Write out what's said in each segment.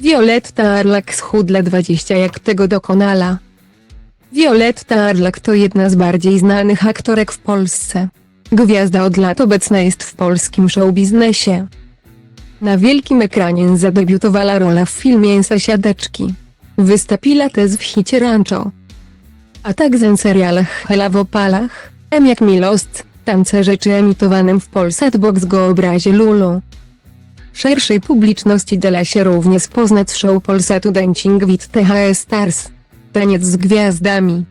Violetta Arlak schudla 20 jak tego dokonala. Violetta Arlak to jedna z bardziej znanych aktorek w Polsce. Gwiazda od lat obecna jest w polskim showbiznesie. Na wielkim ekranie zadebiutowała rola w filmie Sasiadeczki. Wystąpiła też w hicie Rancho. A także w serialach Hela w opalach, M jak Milost, Tancerze czy emitowanym w Polsat Box go obrazie Lulu. Szerszej publiczności da się również poznać show Polsatu Dancing with THS Stars. Taniec z gwiazdami.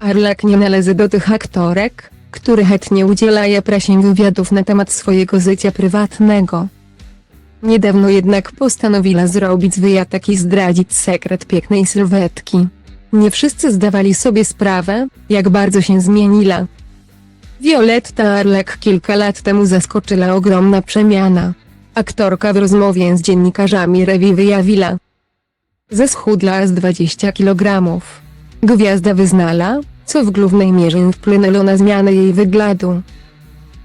Arlak nie należy do tych aktorek, które chętnie udzielają prasie wywiadów na temat swojego życia prywatnego. Niedawno jednak postanowiła zrobić wyjatek i zdradzić sekret pięknej sylwetki. Nie wszyscy zdawali sobie sprawę, jak bardzo się zmieniła. Violetta Arlek kilka lat temu zaskoczyła ogromna przemiana. Aktorka w rozmowie z dziennikarzami Rewi wyjawiła. Zeschudła z 20 kg. Gwiazda wyznala, co w głównej mierze wpłynęło na zmianę jej wyglądu.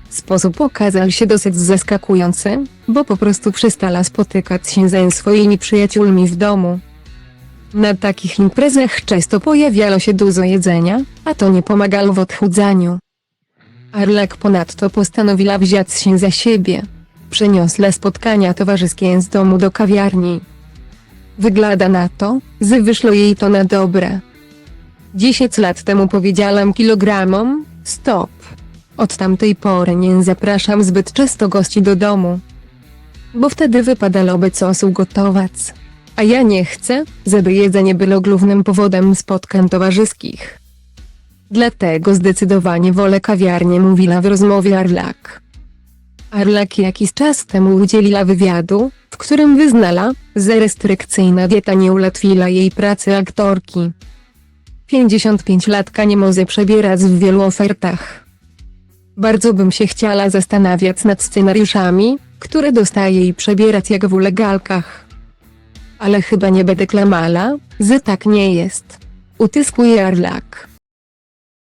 Sposób okazał się dosyć zaskakujący, bo po prostu przestała spotykać się ze swoimi przyjaciółmi w domu. Na takich imprezach często pojawiało się dużo jedzenia, a to nie pomagało w odchudzaniu. Arlek ponadto postanowiła wziąć się za siebie. Przeniosła spotkania towarzyskie z domu do kawiarni. Wygląda na to, że wyszło jej to na dobre. 10 lat temu powiedziałam kilogramom, stop. Od tamtej pory nie zapraszam zbyt często gości do domu. Bo wtedy wypadałoby coś ugotować. A ja nie chcę, żeby jedzenie było głównym powodem spotkań towarzyskich. Dlatego zdecydowanie wolę kawiarnię, mówiła w rozmowie Arlak. Arlak jakiś czas temu udzieliła wywiadu, w którym wyznala, że restrykcyjna dieta nie ułatwiła jej pracy aktorki. 55-latka nie może przebierać w wielu ofertach. Bardzo bym się chciała zastanawiać nad scenariuszami, które dostaje i przebierać jak w legalkach. Ale chyba nie będę klamala, że tak nie jest. Utyskuje Arlak.